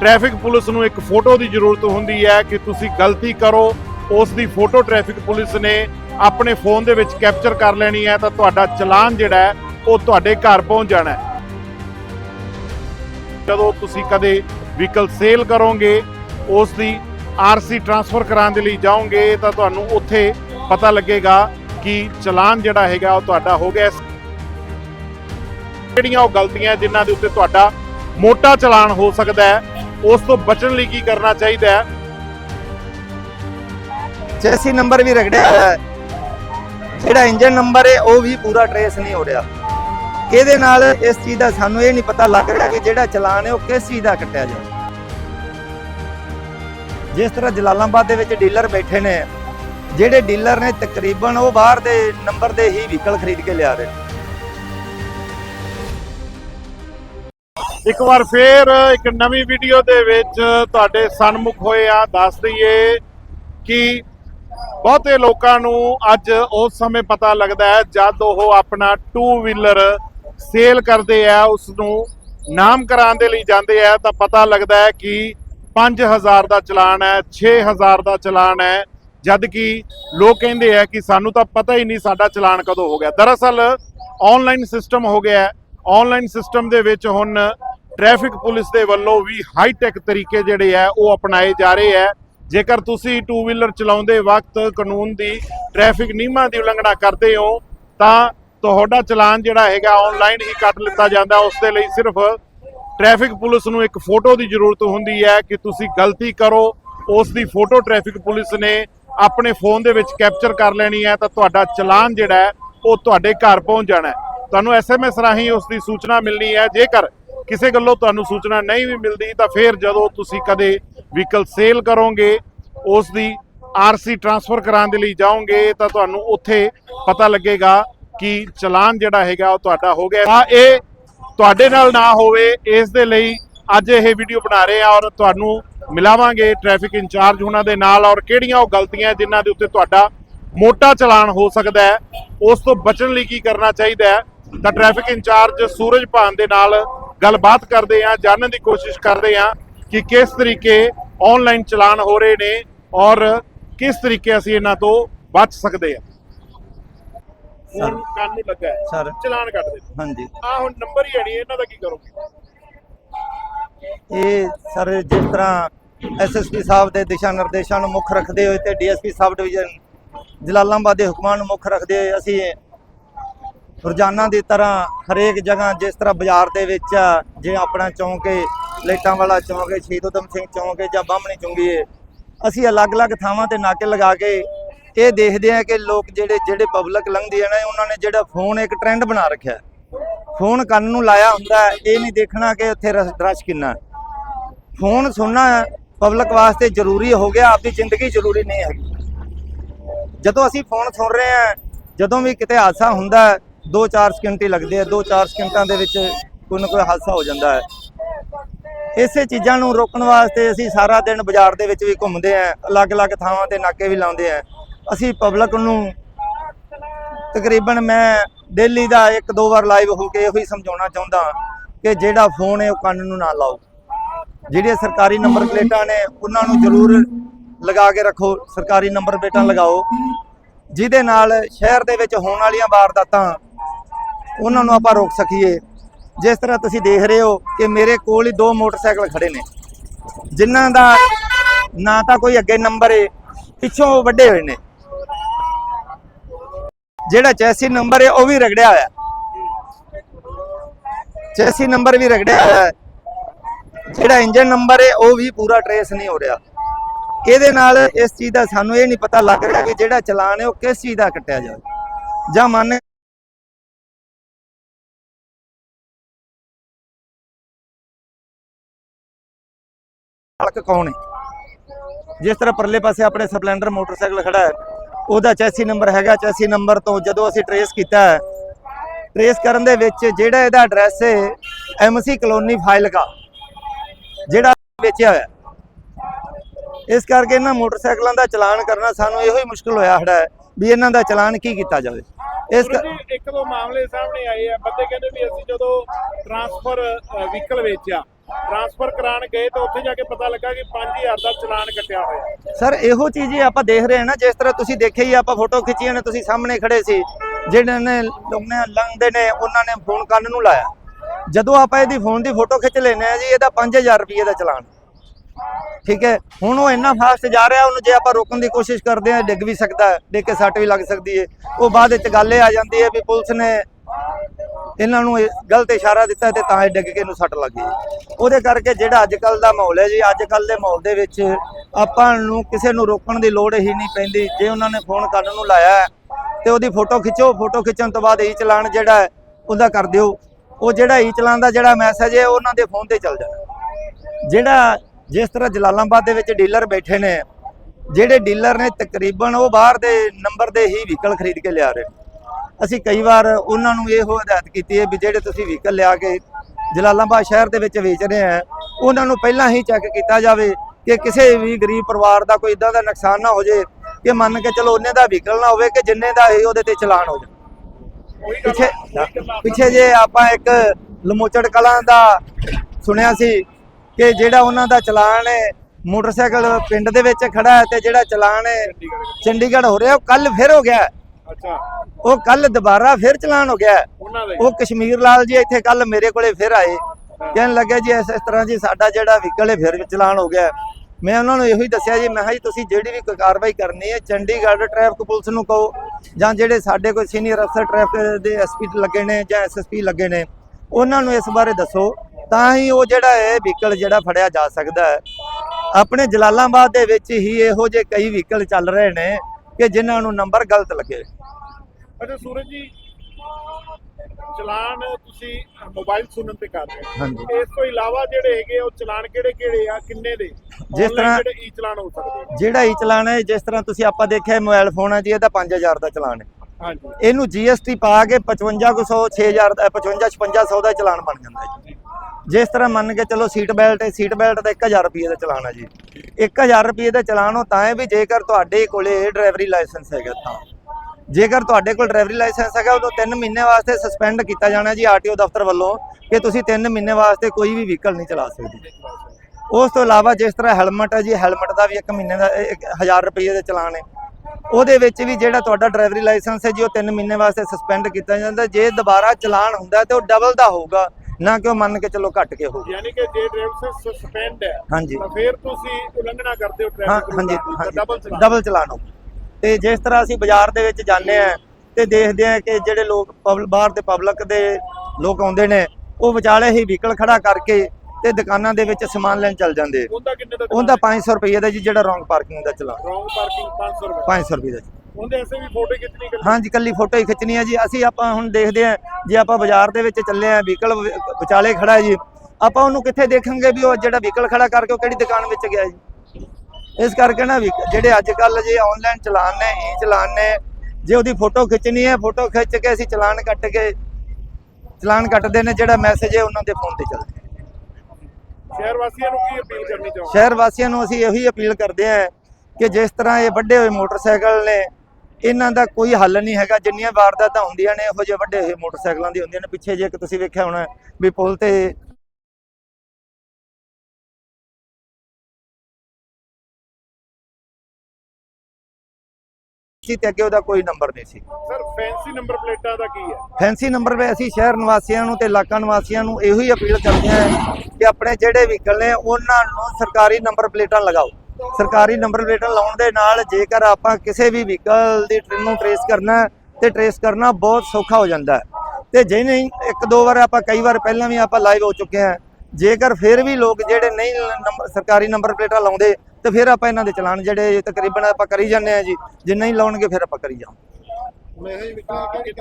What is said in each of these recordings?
Traffic police ਨੂੰ ਇੱਕ photo ਦੀ ਜ਼ਰੂਰਤ ਹੁੰਦੀ ਹੈ ਕਿ ਤੁਸੀਂ ਗਲਤੀ ਕਰੋ। ਉਸ ਦੀ ਫੋਟੋ ਟ੍ਰੈਫਿਕ ਪੁਲਿਸ ਨੇ ਆਪਣੇ ਫੋਨ ਦੇ ਵਿੱਚ ਕੈਪਚਰ ਕਰ ਲੈਣੀ ਹੈ ਤਾਂ ਤੁਹਾਡਾ ਚਲਾਨ ਜਿਹੜਾ ਹੈ, ਉਹ ਤੁਹਾਡੇ ਘਰ ਪਹੁੰਚ ਜਾਣਾ ਹੈ। ਜਦੋਂ ਤੁਸੀਂ ਕਦੇ ਵਹੀਕਲ ਸੇਲ ਕਰੋਗੇ, ਉਸ ਦੀ ਆਰਸੀ ਟ੍ਰਾਂਸਫਰ ਕਰਾਉਣ ਦੇ ਲਈ ਜਾਓਗੇ, ਤਾਂ ਤੁਹਾਨੂੰ ਉੱਥੇ ਪਤਾ ਲੱਗੇਗਾ ਕਿ ਚਲਾਨ ਜਿਹੜਾ ਹੈਗਾ, ਉਹ ਤੁਹਾਡਾ ਹੋ ਗਿਆ। ਕਿਹੜੀਆਂ ਉਹ ਗਲਤੀਆਂ ਜਿਨ੍ਹਾਂ ਦੇ ਉੱਤੇ ਤੁਹਾਡਾ ਮੋਟਾ ਚਲਾਨ ਹੋ ਸਕਦਾ ਹੈ ਉਸ ਤੋਂ ਬਚਣ ਲਈ ਕੀ ਕਰਨਾ ਚਾਹੀਦਾ ਹੈ? ਚੈਸੀ ਨੰਬਰ ਵੀ ਰਗੜਿਆ ਹੋਇਆ ਹੈ। ਜਿਹੜਾ ਇੰਜਨ ਨੰਬਰ ਹੈ, ਉਹ ਵੀ ਪੂਰਾ ਟਰੇਸ ਨਹੀਂ ਹੋ ਰਿਹਾ। ਇਹਦੇ ਨਾਲ ਇਸ ਚੀਜ਼ ਦਾ ਸਾਨੂੰ ਇਹ ਨਹੀਂ ਪਤਾ ਲੱਗ ਰਿਹਾ ਕਿ ਜਿਹੜਾ ਚਲਾਨ ਹੈ, ਉਹ ਕਿਸ ਚੀਜ਼ ਦਾ ਕੱਟਿਆ ਜਾਵੇ ਜਿਸ ਤਰ੍ਹਾਂ ਜਲਾਲਾਬਾਦ ਦੇ ਵਿੱਚ ਡੀਲਰ ਬੈਠੇ ਨੇ, ਜਿਹੜੇ ਡੀਲਰ ਨੇ ਤਕਰੀਬਨ ਉਹ ਬਾਹਰ ਦੇ ਨੰਬਰ ਦੇ ਹੀ ਵਹੀਕਲ ਖਰੀਦ ਕੇ ਲਿਆ ਰਹੇ ਨੇ। ਇੱਕ ਵਾਰ ਫੇਰ ਇੱਕ ਨਵੀਂ ਵੀਡੀਓ ਦੇ ਵਿੱਚ ਤੁਹਾਡੇ ਸਨਮੁਖ ਹੋਏ ਆ। ਦੱਸ ਦਈਏ ਕਿ ਬਹੁਤੇ ਲੋਕਾਂ ਨੂੰ ਅੱਜ ਉਸ ਸਮੇਂ ਪਤਾ ਲੱਗਦਾ ਹੈ ਜਦ ਉਹ ਆਪਣਾ ਟੂ ਵੀਲਰ ਸੇਲ ਕਰਦੇ ਆ ਉਸ ਨੂੰ ਨਾਮ ਕਰਾਉਣ ਦੇ ਲਈ ਜਾਂਦੇ ਆ, ਤਾਂ ਪਤਾ ਲੱਗਦਾ ਹੈ ਕਿ 5000 ਦਾ ਚਲਾਨ ਹੈ 6000 ਦਾ ਚਲਾਨ ਹੈ, ਜਦ ਕਿ ਲੋਕ ਕਹਿੰਦੇ ਆ ਕਿ ਸਾਨੂੰ ਤਾਂ ਪਤਾ ਹੀ ਨਹੀਂ ਸਾਡਾ ਚਲਾਨ ਕਦੋਂ ਹੋ ਗਿਆ। ਦਰਅਸਲ ਆਨਲਾਈਨ ਸਿਸਟਮ ਹੋ ਗਿਆ ਹੈ। ਆਨਲਾਈਨ ਸਿਸਟਮ ਦੇ ਵਿੱਚ ਹੁਣ ਟ੍ਰੈਫਿਕ ਪੁਲਿਸ ਦੇ ਵੱਲੋਂ ਵੀ ਹਾਈ ਟੈਕ ਤਰੀਕੇ ਜਿਹੜੇ ਆ, ਉਹ ਅਪਣਾਏ ਜਾ ਰਹੇ ਆ। ਜੇਕਰ ਤੁਸੀਂ ਟੂ ਵੀਲਰ ਚਲਾਉਂਦੇ ਵਕਤ ਕਾਨੂੰਨ ਦੀ ਟ੍ਰੈਫਿਕ ਨਿਯਮਾਂ ਦੀ ਉਲੰਘਣਾ ਕਰਦੇ ਹੋ, ਤਾਂ ਤੁਹਾਡਾ ਚਲਾਨ ਜਿਹੜਾ ਹੈਗਾ ਆਨਲਾਈਨ ਹੀ ਕੱਟ ਲਿੱਤਾ ਜਾਂਦਾ। ਉਸ ਦੇ ਲਈ ਸਿਰਫ ਟ੍ਰੈਫਿਕ ਪੁਲਿਸ ਨੂੰ ਇੱਕ ਫੋਟੋ ਦੀ ਜ਼ਰੂਰਤ ਹੁੰਦੀ ਹੈ ਕਿ ਤੁਸੀਂ ਗਲਤੀ ਕਰੋ। ਉਸ ਦੀ ਫੋਟੋ ਟ੍ਰੈਫਿਕ ਪੁਲਿਸ ਨੇ ਆਪਣੇ ਫੋਨ ਦੇ ਵਿੱਚ ਕੈਪਚਰ ਕਰ ਲੈਣੀ ਹੈ, ਤਾਂ ਤੁਹਾਡਾ ਚਲਾਨ ਜਿਹੜਾ ਉਹ ਤੁਹਾਡੇ ਘਰ ਪਹੁੰਚ ਜਾਣਾ ਹੈ। ਤੁਹਾਨੂੰ ਐਸਐਮਐਸ ਰਾਹੀਂ ਉਸ ਦੀ ਸੂਚਨਾ ਮਿਲਣੀ ਹੈ। ਜੇਕਰ ਕਿਸੇ ਗੱਲੋਂ ਤੁਹਾਨੂੰ ਸੂਚਨਾ ਨਹੀਂ ਵੀ ਮਿਲਦੀ, ਤਾਂ ਫਿਰ ਜਦੋਂ ਤੁਸੀਂ ਕਦੇ ਵਹੀਕਲ ਸੇਲ ਕਰੋਗੇ ਉਸ ਦੀ ਆਰਸੀ ਟ੍ਰਾਂਸਫਰ ਕਰਾਉਣ ਦੇ ਲਈ ਜਾਓਗੇ, ਤਾਂ ਤੁਹਾਨੂੰ ਉੱਥੇ ਪਤਾ ਲੱਗੇਗਾ ਕਿ ਚਲਾਨ ਜਿਹੜਾ ਹੈਗਾ ਉਹ ਤੁਹਾਡਾ ਹੋ ਗਿਆ। ਤਾਂ ਇਹ ਤੁਹਾਡੇ ਨਾਲ ਨਾ ਹੋਵੇ, ਇਸ ਦੇ ਲਈ ਅੱਜ ਇਹ ਵੀਡੀਓ ਬਣਾ ਰਹੇ ਆ ਔਰ ਤੁਹਾਨੂੰ ਮਿਲਾਵਾਂਗੇ ਟ੍ਰੈਫਿਕ ਇੰਚਾਰਜ ਉਹਨਾਂ ਦੇ ਨਾਲ ਔਰ ਕਿਹੜੀਆਂ ਉਹ ਗਲਤੀਆਂ ਜਿਨ੍ਹਾਂ ਦੇ ਉੱਤੇ ਤੁਹਾਡਾ ਮੋਟਾ ਚਲਾਨ ਹੋ ਸਕਦਾ ਹੈ, ਉਸ ਤੋਂ ਬਚਣ ਲਈ ਕੀ ਕਰਨਾ ਚਾਹੀਦਾ ਹੈ? ਤਾਂ ਟ੍ਰੈਫਿਕ ਇੰਚਾਰਜ ਸੂਰਜ ਭਾਨ ਦੇ ਨਾਲ ਗੱਲਬਾਤ ਕਰਦੇ ਆ ਜਾਣਨ ਦੀ ਕੋਸ਼ਿਸ਼ ਕਰਦੇ ਆ ਕਿ ਕਿਸ ਤਰੀਕੇ ਆਨਲਾਈਨ ਚਲਾਨ ਹੋ ਰਹੇ ਨੇ ਔਰ ਕਿਸ ਤਰੀਕੇ ਅਸੀਂ ਇਹਨਾਂ ਤੋਂ ਬਚ ਸਕਦੇ ਆ ਫੋਨ ਕੰਨ ਨੂੰ ਲੱਗਾ। ਹੈ ਸਰ ਚਲਾਨ ਕੱਟ ਦੇ। ਹਾਂਜੀ। ਆ ਹੁਣ ਨੰਬਰ ਹੀ ਹੈ ਨਹੀਂ ਇਹਨਾਂ ਦਾ ਕੀ ਕਰੋਗੇ? ਇਹ ਸਰ ਜਿਸ ਤਰ੍ਹਾਂ ਐਸਐਸਪੀ ਸਾਹਿਬ ਦੇ ਦਿਸ਼ਾ ਨਿਰਦੇਸ਼ਾਂ ਨੂੰ ਮੁੱਖ ਰੱਖਦੇ ਹੋਏ ਤੇ ਡੀਐਸਪੀ ਸਬ ਡਿਵੀਜ਼ਨ ਜਲਾਲਾਬਾਦ ਦੇ ਹੁਕਮਾਂ ਨੂੰ ਮੁੱਖ ਰੱਖਦੇ ਹੋਏ ਅਸੀਂ ਰੋਜ਼ਾਨਾ ਦੀ ਤਰ੍ਹਾਂ ਹਰੇਕ ਜਗ੍ਹਾ ਜਿਸ ਤਰ੍ਹਾਂ ਬਾਜ਼ਾਰ ਦੇ ਵਿੱਚ ਆ, ਜੇ ਆਪਣਾ ਚੌਂਕ ਹੈ ਲੇਟਾਂ ਵਾਲਾ ਚੌਂਕ ਹੈ ਸ਼ਹੀਦ ਉਦਮ ਸਿੰਘ ਚੌਂਕ ਹੈ ਜਾਂ ਬਾਹਮਣੀ ਚੁੰਗੀ ਹੈ ਅਸੀਂ ਅਲੱਗ-ਅਲੱਗ ਥਾਵਾਂ ਤੇ ਨਾਕੇ ਲਗਾ ਕੇ ਇਹ ਦੇਖਦੇ ਆ ਕਿ ਲੋਕ ਜਿਹੜੇ ਜਿਹੜੇ ਪਬਲਿਕ ਲੰਘਦੇ ਆ ਨਾ ਉਹਨਾਂ ਨੇ ਜਿਹੜਾ ਫੋਨ ਇੱਕ ਟ੍ਰੈਂਡ ਬਣਾ ਰੱਖਿਆ। ਫੋਨ ਕੰਨ ਨੂੰ ਲਾਇਆ ਹੁੰਦਾ ਇਹ ਨਹੀਂ ਦੇਖਣਾ ਕਿ ਉੱਥੇ ਰਸ਼ ਰਸ਼ ਕਿੰਨਾ। ਫੋਨ ਸੁਣਨਾ ਪਬਲਿਕ ਵਾਸਤੇ ਜ਼ਰੂਰੀ ਹੋ ਗਿਆ ਆਪਦੀ ਜ਼ਿੰਦਗੀ ਜ਼ਰੂਰੀ ਨਹੀਂ ਹੈਗੀ। ਜਦੋਂ ਅਸੀਂ ਫੋਨ ਸੁਣ ਰਹੇ ਹਾਂ ਜਦੋਂ ਵੀ ਕਿਤੇ ਹਾਦਸਾ ਹੁੰਦਾ 2-4 ਸਕਿੰਟ ਹੀ ਲੱਗਦੇ ਆ 2-4 ਸਕਿੰਟਾਂ ਦੇ ਵਿੱਚ ਕੋਈ ਨਾ ਕੋਈ ਹਾਦਸਾ ਹੋ ਜਾਂਦਾ ਹੈ। ਇਸੇ ਚੀਜ਼ਾਂ ਨੂੰ ਰੋਕਣ ਵਾਸਤੇ ਅਸੀਂ ਸਾਰਾ ਦਿਨ ਬਾਜ਼ਾਰ ਦੇ ਵਿੱਚ ਵੀ ਘੁੰਮਦੇ ਆਂ ਅਲੱਗ-ਅਲੱਗ ਥਾਵਾਂ ਤੇ ਨਾਕੇ ਵੀ ਲਾਉਂਦੇ ਆਂ ਅਸੀਂ ਪਬਲਿਕ ਨੂੰ ਤਕਰੀਬਨ ਮੈਂ ਡੇਲੀ ਦਾ ਇੱਕ ਦੋ ਵਾਰ ਲਾਈਵ ਹੋ ਕੇ ਇਹੋ ਹੀ ਸਮਝਾਉਣਾ ਚਾਹੁੰਦਾ ਕਿ ਜਿਹੜਾ ਫੋਨ ਹੈ ਉਹ ਕੰਨ ਨੂੰ ਨਾ ਲਾਓ। ਜਿਹੜੀਆਂ ਸਰਕਾਰੀ ਨੰਬਰ ਪਲੇਟਾਂ ਨੇ, ਉਹਨਾਂ ਨੂੰ ਜ਼ਰੂਰ ਲਗਾ ਕੇ ਰੱਖੋ। ਸਰਕਾਰੀ ਨੰਬਰ ਪਲੇਟਾਂ ਲਗਾਓ। ਜਿਹਦੇ ਨਾਲ ਸ਼ਹਿਰ ਦੇ ਵਿੱਚ ਹੋਣ ਵਾਲੀਆਂ ਵਾਰਦਾਤਾਂ ਉਹਨਾਂ ਨੂੰ ਆਪਾਂ ਰੋਕ ਸਕੀਏ। ਜਿਸ ਤਰ੍ਹਾਂ ਤੁਸੀਂ ਦੇਖ ਰਹੇ ਹੋ ਕਿ ਮੇਰੇ ਕੋਲ ਹੀ ਦੋ ਮੋਟਰਸਾਈਕਲ ਖੜੇ ਨੇ। ਜਿਨ੍ਹਾਂ ਦਾ ਨਾ ਤਾਂ ਕੋਈ ਅੱਗੇ ਨੰਬਰ ਏ, ਪਿੱਛੋਂ ਵੱਡੇ ਹੋਏ ਨੇ। ਜਿਹੜਾ ਚੈਸੀ ਨੰਬਰ ਏ, ਉਹ ਵੀ ਰਗੜਿਆ ਹੋਇਆ। ਚੈਸੀ ਨੰਬਰ ਵੀ ਰਗੜਿਆ ਹੋਇਆ ਜਿਹੜਾ ਇੰਜਨ ਨੰਬਰ ਏ, ਉਹ ਵੀ ਪੂਰਾ ਟਰੇਸ ਨਹੀਂ ਹੋ ਰਿਹਾ। ਇਹਦੇ ਨਾਲ ਇਸ ਚੀਜ਼ ਦਾ ਸਾਨੂੰ ਇਹ ਨਹੀਂ ਪਤਾ ਲੱਗ ਰਿਹਾ ਕਿ ਜਿਹੜਾ ਚਲਾਨ ਹੈ ਉਹ ਕਿਸ ਚੀਜ਼ ਦਾ ਕੱਟਿਆ ਜਾਵੇ। ਜਾਂ ਮੰਨ ਮਾਲਕ ਕੌਣ ਹੈ? ਜਿਸ ਤਰ੍ਹਾਂ ਪਰਲੇ ਪਾਸੇ ਆਪਣੇ ਸਪਲੈਂਡਰ ਮੋਟਰਸਾਈਕਲ ਖੜਾ ਹੈ ਉਹਦਾ ਚੈਸੀ ਨੰਬਰ ਹੈਗਾ ਚੈਸੀ ਨੰਬਰ ਤੋਂ ਜਦੋਂ ਅਸੀਂ ਟਰੇਸ ਕੀਤਾ ਹੈ ਟਰੇਸ ਕਰਨ ਦੇ ਵਿੱਚ ਜਿਹੜਾ ਇਹਦਾ ਐਡਰੈਸ ਹੈ ਐਮਸੀ ਕਲੋਨੀ ਫਾਈਲਕਾ ਜਿਹੜਾ ਵੇਚਿਆ ਹੋਇਆ ਇਸ ਕਰਕੇ ਇਹਨਾਂ ਮੋਟਰਸਾਈਕਲਾਂ ਦਾ ਚਲਾਨ ਕਰਨਾ ਸਾਨੂੰ ਇਹੋ ਹੀ ਮੁਸ਼ਕਲ ਹੋਇਆ ਖੜਾ ਹੈ ਵੀ ਇਹਨਾਂ ਦਾ ਚਲਾਨ ਕੀ ਕੀਤਾ ਜਾਵੇ। ਇਸ ਇੱਕ ਦੋ ਮਾਮਲੇ ਸਾਹਮਣੇ ਆਏ ਆ ਬੰਦੇ ਕਹਿੰਦੇ ਵੀ ਅਸੀਂ ਜਦੋਂ ਟਰਾਂਸਫਰ ਵਹੀਕਲ ਵੇਚਿਆ ਟ੍ਰਾਂਸਫਰ ਕਰਾਉਣ ਗਏ ਤਾਂ ਉੱਥੇ ਜਾ ਕੇ ਪਤਾ ਲੱਗਾ ਕਿ 5000 ਦਾ ਚਲਾਨ ਕੱਟਿਆ ਹੋਇਆ। ਸਰ, ਇਹੋ ਚੀਜ਼ ਹੀ ਆਪਾਂ ਦੇਖ ਰਹੇ ਹਾਂ ਨਾ, ਜਿਸ ਤਰ੍ਹਾਂ ਤੁਸੀਂ ਦੇਖਿਆ ਹੀ ਆਪਾਂ ਫੋਟੋ ਖਿੱਚੀਆਂ ਨੇ, ਤੁਸੀਂ ਸਾਹਮਣੇ ਖੜੇ ਸੀ। ਜਿਹੜੇ ਨੇ ਲੋਕ ਲੰਘਦੇ ਨੇ, ਉਹਨਾਂ ਨੇ ਫੋਨ ਕੰਨ ਨੂੰ ਲਾਇਆ। ਜਦੋਂ ਆਪਾਂ ਇਹਦੀ ਫੋਨ ਦੀ ਫੋਟੋ ਖਿੱਚ ਲੈਨੇ ਆ ਜੀ, ਇਹਦਾ 5000 ਰੁਪਏ ਦਾ ਚਲਾਨ। ਠੀਕ ਹੈ, ਹੁਣ ਉਹ ਇੰਨਾ ਫਾਸਟ ਜਾ ਰਿਹਾ, ਉਹਨੂੰ ਜੇ ਆਪਾਂ ਰੋਕਣ ਦੀ ਕੋਸ਼ਿਸ਼ ਕਰਦੇ ਆ ਡਿੱਗ ਵੀ ਸਕਦਾ, ਡਿੱਗ ਕੇ ਸੱਟ ਵੀ ਲੱਗ ਸਕਦੀ ਹੈ। ਉਹ ਬਾਅਦ ਵਿੱਚ ਗੱਲ ਇਹ ਆ ਜਾਂਦੀ ਹੈ ਵੀ ਪੁਲਿਸ ਨੇ ਇਹਨਾਂ ਨੂੰ ਇਹ ਗਲਤ ਇਸ਼ਾਰਾ ਦਿੱਤਾ ਤੇ ਤਾਂ ਇਹ ਡਿੱਗ ਕੇ ਇਹਨੂੰ ਸੱਟ ਲੱਗ ਗਈ। ਉਹਦੇ ਕਰਕੇ ਜਿਹੜਾ ਅੱਜ ਕੱਲ ਦਾ ਮਾਹੌਲ ਹੈ ਜੀ ਅੱਜ ਕੱਲ ਦੇ ਮਾਹੌਲ ਦੇ ਵਿੱਚ ਆਪਾਂ ਨੂੰ ਕਿਸੇ ਨੂੰ ਰੋਕਣ ਦੀ ਲੋੜ ਹੀ ਨਹੀਂ ਪੈਂਦੀ। ਜੇ ਉਹਨਾਂ ਨੇ ਫੋਨ ਕਰਨ ਨੂੰ ਲਾਇਆ ਹੈ, ਤੇ ਉਹਦੀ ਫੋਟੋ ਖਿੱਚੋ ਫੋਟੋ ਖਿੱਚਣ ਤੋਂ ਬਾਅਦ ਇਹ ਚਲਾਨ ਜਿਹੜਾ ਉਹਦਾ ਕਰ ਦਿਓ। ਉਹ ਜਿਹੜਾ ਈ ਚਲਾਨ ਦਾ ਜਿਹੜਾ ਮੈਸੇਜ ਹੈ ਉਹਨਾਂ ਦੇ ਫੋਨ ਤੇ ਚੱਲ ਜਾਣਾ। ਜਿਹੜਾ ਜਿਸ ਤਰ੍ਹਾਂ ਜਲਾਲਾਬਾਦ ਦੇ ਵਿੱਚ ਡੀਲਰ ਬੈਠੇ ਨੇ ਜਿਹੜੇ ਡੀਲਰ ਨੇ ਤਕਰੀਬਨ ਉਹ ਬਾਹਰ ਦੇ ਨੰਬਰ ਦੇ ਹੀ ਵਹੀਕਲ ਖਰੀਦ ਕੇ ਲਿਆ ਰਹੇ ਅਸੀਂ ਕਈ ਵਾਰ ਉਹਨਾਂ ਨੂੰ ਇਹੋ ਹਦਾਇਤ ਕੀਤੀ ਹੈ ਵੀ ਜਿਹੜੇ ਤੁਸੀਂ ਵਹੀਕਲ ਲਿਆ ਕੇ ਜਲਾਲਾਬਾਦ ਸ਼ਹਿਰ ਦੇ ਵਿੱਚ ਵੇਚ ਰਹੇ ਆ, ਉਹਨਾਂ ਨੂੰ ਪਹਿਲਾਂ ਹੀ ਚੈੱਕ ਕੀਤਾ ਜਾਵੇ ਕਿ ਕਿਸੇ ਵੀ ਗਰੀਬ ਪਰਿਵਾਰ ਦਾ ਕੋਈ ਇਦਾਂ ਦਾ ਨੁਕਸਾਨ ਨਾ ਹੋ ਜੇ, ਕਿ ਮੰਨ ਕੇ ਚਲੋ ਉਹਨੇ ਦਾ ਵਹੀਕਲ ਨਾ ਹੋਵੇ ਕਿ ਜਿੰਨੇ ਦਾ ਹੀ ਉਹਦੇ ਤੇ ਚਲਾਨ ਹੋ ਜਾਵੇ। ਪਿੱਛੇ ਪਿੱਛੇ ਜੇ ਆਪਾਂ ਇੱਕ ਲਮੋਚੜ ਕਲਾਂ ਦਾ ਸੁਣਿਆ ਸੀ ਕਿ ਜਿਹੜਾ ਉਹਨਾਂ ਦਾ ਚਲਾਨ ਹੈ, ਮੋਟਰਸਾਈਕਲ ਪਿੰਡ ਦੇ ਵਿੱਚ ਖੜਾ ਹੈ ਤੇ ਜਿਹੜਾ ਚਲਾਨ ਹੈ ਚੰਡੀਗੜ੍ਹ ਹੋ ਰਿਹਾ, ਉਹ ਕੱਲ ਫਿਰ ਹੋ ਗਿਆ। ਅੱਛਾ। ਉਹ ਕੱਲ ਦੁਬਾਰਾ ਫਿਰ ਚਲਾਨ ਹੋ ਗਿਆ। ਉਹ ਕਸ਼ਮੀਰ ਲਾਲ ਜੀ ਇੱਥੇ ਕੱਲ ਮੇਰੇ ਕੋਲੇ ਫਿਰ ਆਏ। ਕਹਿਣ ਲੱਗੇ ਜੀ ਇਸ ਇਸ ਤਰ੍ਹਾਂ ਜੀ ਸਾਡਾ ਜਿਹੜਾ ਵਹੀਕਲ ਹੈ ਫਿਰ ਚਲਾਨ ਹੋ ਗਿਆ। ਮੈਂ ਉਹਨਾਂ ਨੂੰ ਇਹੋ ਹੀ ਦੱਸਿਆ ਜੀ ਮੈਂ ਕਿਹਾ ਜੀ ਤੁਸੀਂ ਜਿਹੜੀ ਵੀ ਕੋਈ ਕਾਰਵਾਈ ਕਰਨੀ ਹੈ ਚੰਡੀਗੜ੍ਹ ਟ੍ਰੈਫਿਕ ਪੁਲਿਸ ਨੂੰ ਕਹੋ ਜਾਂ ਜਿਹੜੇ ਸਾਡੇ ਕੋਈ ਸੀਨੀਅਰ ਅਫਸਰ ਟ੍ਰੈਫਿਕ ਦੇ ਐਸਪੀ ਲੱਗੇ ਨੇ ਜਾਂ ਐਸਐਸਪੀ ਲੱਗੇ ਨੇ ਉਹਨਾਂ ਨੂੰ ਇਸ ਬਾਰੇ ਦੱਸੋ। ਤਾਂ ਹੀ ਉਹ ਜਿਹੜਾ ਹੈ ਵਹੀਕਲ ਜਿਹੜਾ ਫੜਿਆ ਜਾ ਸਕਦਾ ਹੈ। ਆਪਣੇ ਜਲਾਲਾਬਾਦ ਦੇ ਵਿੱਚ ਹੀ ਇਹੋ ਜਿਹੇ ਕਈ ਵਹੀਕਲ ਚੱਲ ਰਹੇ ਨੇ। ਕਿ ਜਿਨ੍ਹਾਂ ਨੂੰ ਨੰਬਰ ਗਲਤ ਲੱਗੇ। ਅੱਛਾ ਸੂਰਜ ਜੀ ਚਲਾਨ ਤੁਸੀਂ ਮੋਬਾਈਲ ਸੁਣਨ ਤੇ ਕਰ ਰਹੇ ਹੋ। ਹਾਂਜੀ। ਇਸ ਤੋਂ ਇਲਾਵਾ ਜਿਹੜੇ ਹੈਗੇ ਉਹ ਚਲਾਨ ਕਿਹੜੇ ਕਿਹੜੇ ਆ ਕਿੰਨੇ ਦੇ? ਜਿਸ Online ਤਰ੍ਹਾਂ- ਜਿਹੜੇ ਈ ਚਲਾਨ ਹੋ ਸਕਦੇ ਆ। ਜਿਹੜਾ ਹੀ ਚਲਾਨ ਹੈ ਜਿਸ ਤਰ੍ਹਾਂ ਤੁਸੀਂ ਆਪਾਂ ਦੇਖਿਆ ਮੋਬਾਈਲ ਫੋਨ ਹੈ ਜੀ ਇਹਦਾ 5000 ਦਾ ਚਲਾਨ ਹੈ। ਹਾਂਜੀ। ਇਹਨੂੰ GST ਪਾ ਕੇ 5500 6000 ਦਾ 55 5600 ਦਾ ਚਲਾਨ ਬਣ ਜਾਂਦਾ ਹੈ ਜੀ। ਜਿਸ ਤਰ੍ਹਾਂ ਮੰਨ ਕੇ ਚਲੋ ਸੀਟ ਬੈਲਟ ਹੈ ਸੀਟ ਬੈਲਟ ਦਾ 1000 ਰੁਪਏ ਦਾ ਚਲਾਨ ਹੈ ਜੀ 1000 ਰੁਪਏ ਦਾ ਚਲਾਨ ਉਹ ਤਾਂ ਹੈ ਵੀ ਜੇਕਰ ਤੁਹਾਡੇ ਕੋਲੇ ਡਰਾਈਵਰੀ ਲਾਇਸੈਂਸ ਹੈਗਾ ਤਾਂ। ਜੇਕਰ ਤੁਹਾਡੇ ਕੋਲ ਡਰਾਈਵਰੀ ਲਾਇਸੈਂਸ ਹੈਗਾ, ਉਦੋਂ 3 ਮਹੀਨੇ ਵਾਸਤੇ ਸਸਪੈਂਡ ਕੀਤਾ ਜਾਣਾ ਜੀ ਆਰਟੀਓ ਦਫ਼ਤਰ ਵੱਲੋਂ ਕਿ ਤੁਸੀਂ 3 ਮਹੀਨੇ ਵਾਸਤੇ ਕੋਈ ਵੀ ਵਹੀਕਲ ਨਹੀਂ ਚਲਾ ਸਕਦੇ। ਉਸ ਤੋਂ ਇਲਾਵਾ ਜਿਸ ਤਰ੍ਹਾਂ ਹੈਲਮਟ ਹੈ ਜੀ ਹੈਲਮਟ ਦਾ ਵੀ 1 ਮਹੀਨੇ ਦਾ 1000 ਰੁਪਏ ਦਾ ਚਲਾਨ ਹੈ। ਉਹਦੇ ਵਿੱਚ ਵੀ ਜਿਹੜਾ ਤੁਹਾਡਾ ਡਰਾਈਵਰੀ ਲਾਇਸੈਂਸ ਹੈ ਜੀ, ਉਹ 3 ਮਹੀਨੇ ਵਾਸਤੇ ਸਸਪੈਂਡ ਕੀਤਾ ਜਾਂਦਾ। ਜੇ ਦੁਬਾਰਾ ਚਲਾਨ ਹੁੰਦਾ ਤੇ ਉਹ ਡਬਲ ਦਾ ਹੋਊਗਾ। ਨਾ ਕਿ ਉਹ ਮੰਨ ਕੇ ਚਲੋ ਘੱਟ ਕੇ ਹੋਊਗਾ ਯਾਨੀ ਕਿ ਜੇ ਡਰਾਈਵਰ ਸਸਪੈਂਡ ਹੈ ਹਾਂਜੀ। ਤਾਂ ਫਿਰ ਤੁਸੀਂ ਉਲੰਘਣਾ ਕਰਦੇ ਹੋ ਹਾਂ ਟ੍ਰੈਫਿਕ ਹਾਂਜੀ ਡਬਲ ਚਲਾਨ ਡਬਲ ਚਲਾਨ ਹੋਊ ਤੇ ਜਿਸ ਤਰ੍ਹਾਂ ਅਸੀਂ ਬਾਜ਼ਾਰ ਦੇ ਵਿੱਚ ਜਾਂਦੇ ਆ ਤੇ ਦੇਖਦੇ ਆ ਕਿ ਜਿਹੜੇ ਲੋਕ ਪਬਲ ਬਾਹਰ ਦੇ ਪਬਲਿਕ ਦੇ ਲੋਕ ਆਉਂਦੇ ਨੇ ਉਹ ਵਿਚਾਲੇ ਹੀ ਵਹੀਕਲ ਖੜਾ ਕਰਕੇ ਤੇ ਦੁਕਾਨਾਂ ਦੇ ਵਿੱਚ ਸਮਾਨ ਲੈਣ ਚੱਲ ਜਾਂਦੇ। ਉਹਦਾ ਕਿੰਨੇ ਦਾ ਉਹਦਾ 500 ਰੁਪਏ ਦਾ ਜੀ ਜਿਹੜਾ ਰੋਂਗ ਪਾਰਕਿੰਗ ਦਾ ਚਲਾਨ ਰੋਂਗ ਪਾਰਕਿੰਗ 500 ਰੁਪਏ 500 ਰੁਪਏ ਦਾ ਜੀ। ਉਹਦੇ ਐਸੇ ਵੀ ਫੋਟੋ ਖਿੱਚਣੀ ਹਾਂਜੀ ਕੱਲੀ ਫੋਟੋ ਹੀ ਖਿੱਚਣੀ ਹੈ ਜੀ। ਅਸੀਂ ਆਪਾਂ ਹੁਣ ਦੇਖਦੇ ਆ ਜੇ ਆਪਾਂ ਬਾਜ਼ਾਰ ਦੇ ਵਿੱਚ ਚੱਲੇ ਆ ਵਹੀਕਲ ਵਿਚਾਲੇ ਖੜਾ ਹੈ ਜੀ ਆਪਾਂ ਉਹਨੂੰ ਕਿੱਥੇ ਦੇਖਾਂਗੇ ਵੀ ਉਹ ਜਿਹੜਾ ਵਹੀਕਲ ਖੜਾ ਕਰਕੇ ਉਹ ਕਿਹੜੀ ਦੁਕਾਨ ਵਿੱਚ ਗਿਆ ਜੀ? ਇਸ ਕਰਕੇ ਨਾ ਵੀ ਜਿਹੜੇ ਅੱਜ ਕੱਲ ਜੇ ਆਨਲਾਈਨ ਚਲਾਨ ਨੇ ਈ ਚਲਾਨ ਨੇ ਜੇ ਉਹਦੀ ਫੋਟੋ ਖਿੱਚਣੀ ਹੈ ਫੋਟੋ ਖਿੱਚ ਕੇ ਅਸੀਂ ਚਲਾਨ ਕੱਟ ਕੇ ਚਲਾਨ ਕੱਟਦੇ ਨੇ ਜਿਹੜਾ ਮੈਸੇਜ ਹੈ ਉਹਨਾਂ ਦੇ ਫੋਨ ਤੇ ਚੱਲਦਾ। ਸ਼ਹਿਰ ਵਾਸੀਆਂ ਨੂੰ ਕੀ ਅਪੀਲ ਕਰਨੀ ਚਾਹੋ ਸ਼ਹਿਰ ਵਾਸੀਆਂ ਨੂੰ ਅਸੀਂ ਇਹੀ ਅਪੀਲ ਕਰਦੇ ਹਾਂ ਕਿ ਜਿਸ ਤਰ੍ਹਾਂ ਇਹ ਵੱਡੇ ਹੋਏ ਮੋਟਰਸਾਈਕਲ ਨੇ ਇਹਨਾਂ ਦਾ ਕੋਈ ਹੱਲ ਨਹੀਂ ਹੈਗਾ। ਜਿੰਨੀਆਂ ਵਾਰਦਾਤਾਂ ਹੁੰਦੀਆਂ ਨੇ ਇਹੋ ਜਿਹੇ ਵੱਡੇ ਮੋਟਰਸਾਈਕਲਾਂ ਦੀ ਹੁੰਦੀਆਂ ਨੇ। ਪਿੱਛੇ ਜੇ ਤੁਸੀਂ ਵੇਖਿਆ ਹੋਣਾ ਵੀ ਪੁਲ ਤੇ ਸੀ ਤੇ ਅੱਗੇ ਉਹਦਾ ਕੋਈ ਨੰਬਰ ਨਹੀਂ ਸੀ। ਸਰ ਫੈਂਸੀ ਨੰਬਰ ਪਲੇਟਾਂ ਦਾ ਕੀ ਹੈ? ਫੈਂਸੀ ਨੰਬਰ 'ਤੇ ਅਸੀਂ ਸ਼ਹਿਰ ਨਿਵਾਸੀਆਂ ਨੂੰ ਤੇ ਇਲਾਕਾ ਨਿਵਾਸੀਆਂ ਨੂੰ ਇਹੋ ਹੀ ਅਪੀਲ ਕਰਦੇ ਹਾਂ ਕਿ ਆਪਣੇ ਜਿਹੜੇ ਵਹੀਕਲ ਨੇ ਉਹਨਾਂ ਨੂੰ ਸਰਕਾਰੀ ਨੰਬਰ ਪਲੇਟਾਂ ਲਗਾਓ। ਸਰਕਾਰੀ ਨੰਬਰ ਪਲੇਟਾਂ ਲਾਉਣ ਦੇ ਨਾਲ ਜੇਕਰ ਆਪਾਂ ਕਿਸੇ ਵੀ ਵਹੀਕਲ ਦੀ ਟ੍ਰੇਨ ਨੂੰ ਟਰੇਸ ਕਰਨਾ ਤੇ ਟਰੇਸ ਕਰਨਾ ਬਹੁਤ ਸੌਖਾ ਹੋ ਜਾਂਦਾ ਤੇ ਜੇ ਨਹੀਂ ਇੱਕ ਦੋ ਵਾਰ ਆਪਾਂ ਕਈ ਵਾਰ ਪਹਿਲਾਂ ਵੀ ਆਪਾਂ ਲਾਈਵ ਹੋ ਚੁੱਕੇ ਹਾਂ। ਜੇਕਰ ਫਿਰ ਵੀ ਲੋਕ ਜਿਹੜੇ ਨਹੀਂ ਸਰਕਾਰੀ ਨੰਬਰ ਪਲੇਟਾਂ ਲਾਉਂਦੇ ਤੇ ਫਿਰ ਆਪਾਂ ਇਹਨਾਂ ਦੇ ਚਲਾਨ ਜਿਹੜੇ ਤਕਰੀਬਨ ਆਪਾਂ ਕਰੀ ਜਾਂਦੇ ਆ ਜੀ। ਜੇ ਨਹੀਂ ਲਾਉਣਗੇ ਫਿਰ ਆਪਾਂ ਕਰੀ ਕਿ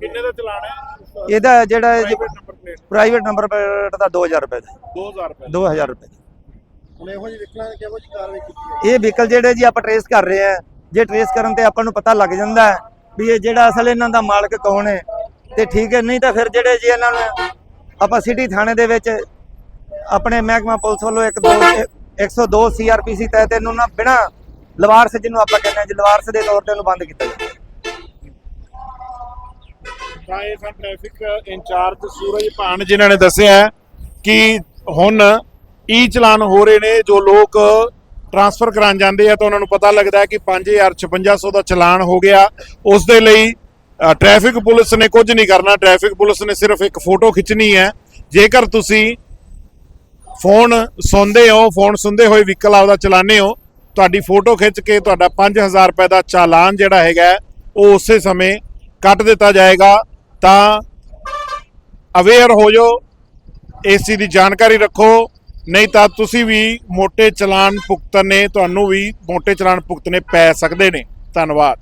ਕਿੰਨੇ ਦਾ ਚਲਾਨ ਹੈ? ਇਹਦਾ ਜਿਹੜਾ ਪ੍ਰਾਈਵੇਟ ਨੰਬਰ ਪਲੇਟ ਦਾ 2000 ਰੁਪਏ ਦਾ। 2000 ਰੁਪਏ 2000 ਰੁਪਏ ਦਾ। ਹੁਣ ਇਹੋ ਜਿਹੀ ਵਿਕਲਾਂ ਕਿਹੋ ਜਿਹੀ ਕਾਰਵਾਈ ਕੀਤੀ ਇਹ ਵਹੀਕਲ ਜਿਹੜੇ ਜੀ ਆਪਾਂ ਟਰੇਸ ਕਰ ਰਹੇ ਆ ਜੇ ਟਰੇਸ ਕਰਨ ਤੇ ਆਪਾਂ ਨੂੰ ਪਤਾ ਲੱਗ ਜਾਂਦਾ ਹੈ ਵੀ ਇਹ ਜਿਹੜਾ ਅਸਲ ਇਹਨਾਂ ਦਾ ਮਾਲਕ ਕੌਣ ਹੈ। ਤੇ ਠੀਕ ਹੈ ਨਹੀਂ ਤਾਂ ਫਿਰ ਜਿਹੜੇ ਜੀ ਇਹਨਾਂ ਨੂੰ ਆਪਾਂ ਸਿਟੀ ਥਾਣੇ ਦੇ ਵਿੱਚ ਆਪਣੇ ਮਹਿਕਮਾ ਪੁਲਿਸ ਵੱਲੋਂ ਇੱਕ ਦੋ 102 ਸੀਆਰਪੀਸੀ ਤਹਿਤ ਇਹਨੂੰ ਨਾ ਬਿਨਾ ਲਵਾਰਸ ਜਿਹਨੂੰ ਆਪਾਂ ਕਹਿੰਦੇ ਹਾਂ ਜੀ ਲਵਾਰਸ ਦੇ ਤੌਰ ਤੇ ਇਹਨੂੰ ਬੰਦ ਕੀਤਾ ਜਾਂਦਾ ਤਾਂ ਇਹ ਸਨ ਟ੍ਰੈਫਿਕ ਇੰਚਾਰਜ ਸੂਰਜ ਭਾਨ ਜਿਨ੍ਹਾਂ ਨੇ ਦੱਸਿਆ ਕਿ ਹੁਣ ਈ ਚਲਾਨ ਹੋ ਰਹੇ ਨੇ ਜੋ ਲੋਕ ਟ੍ਰਾਂਸਫਰ ਕਰਾਉਣ ਜਾਂਦੇ ਆ ਤਾਂ ਉਹਨਾਂ ਨੂੰ ਪਤਾ ਲੱਗਦਾ ਹੈ ਕਿ 5000 5600 ਦਾ ਚਲਾਨ ਹੋ ਗਿਆ। ਉਸ ਦੇ ਲਈ ਅ, ਟ੍ਰੈਫਿਕ ਪੁਲਿਸ ਨੇ ਕੁਝ ਨਹੀਂ ਕਰਨਾ। ਟ੍ਰੈਫਿਕ ਪੁਲਿਸ ਨੇ ਸਿਰਫ ਇੱਕ ਫੋਟੋ ਖਿੱਚਣੀ ਹੈ। ਜੇਕਰ ਤੁਸੀਂ ਫੋਨ ਸੁਣਦੇ ਹੋ ਫੋਨ ਸੁਣਦੇ ਹੋਏ ਵਹੀਕਲ ਆਪਦਾ ਚਲਾਉਂਦੇ ਹੋ ਤੁਹਾਡੀ ਫੋਟੋ ਖਿੱਚ ਕੇ ਤੁਹਾਡਾ 5000 ਰੁਪਏ ਦਾ ਚਾਲਾਨ ਜਿਹੜਾ ਹੈਗਾ ਉਹ ਉਸੇ ਸਮੇਂ ਕੱਟ ਦਿੱਤਾ ਜਾਏਗਾ। ਤਾਂ ਅਵੇਅਰ ਹੋ ਜਾਓ ਇਸ ਚੀਜ਼ ਦੀ ਜਾਣਕਾਰੀ ਰੱਖੋ। ਨਹੀਂ ਤਾਂ ਤੁਸੀਂ ਵੀ ਮੋٹے ਚਲਾਨ ਭੁਗਤਨੇ, ਤੁਹਾਨੂੰ ਵੀ ਮੋٹے ਚਲਾਨ ਭੁਗਤਨੇ ਪੈ ਸਕਦੇ ਨੇ। ਧੰਨਵਾਦ।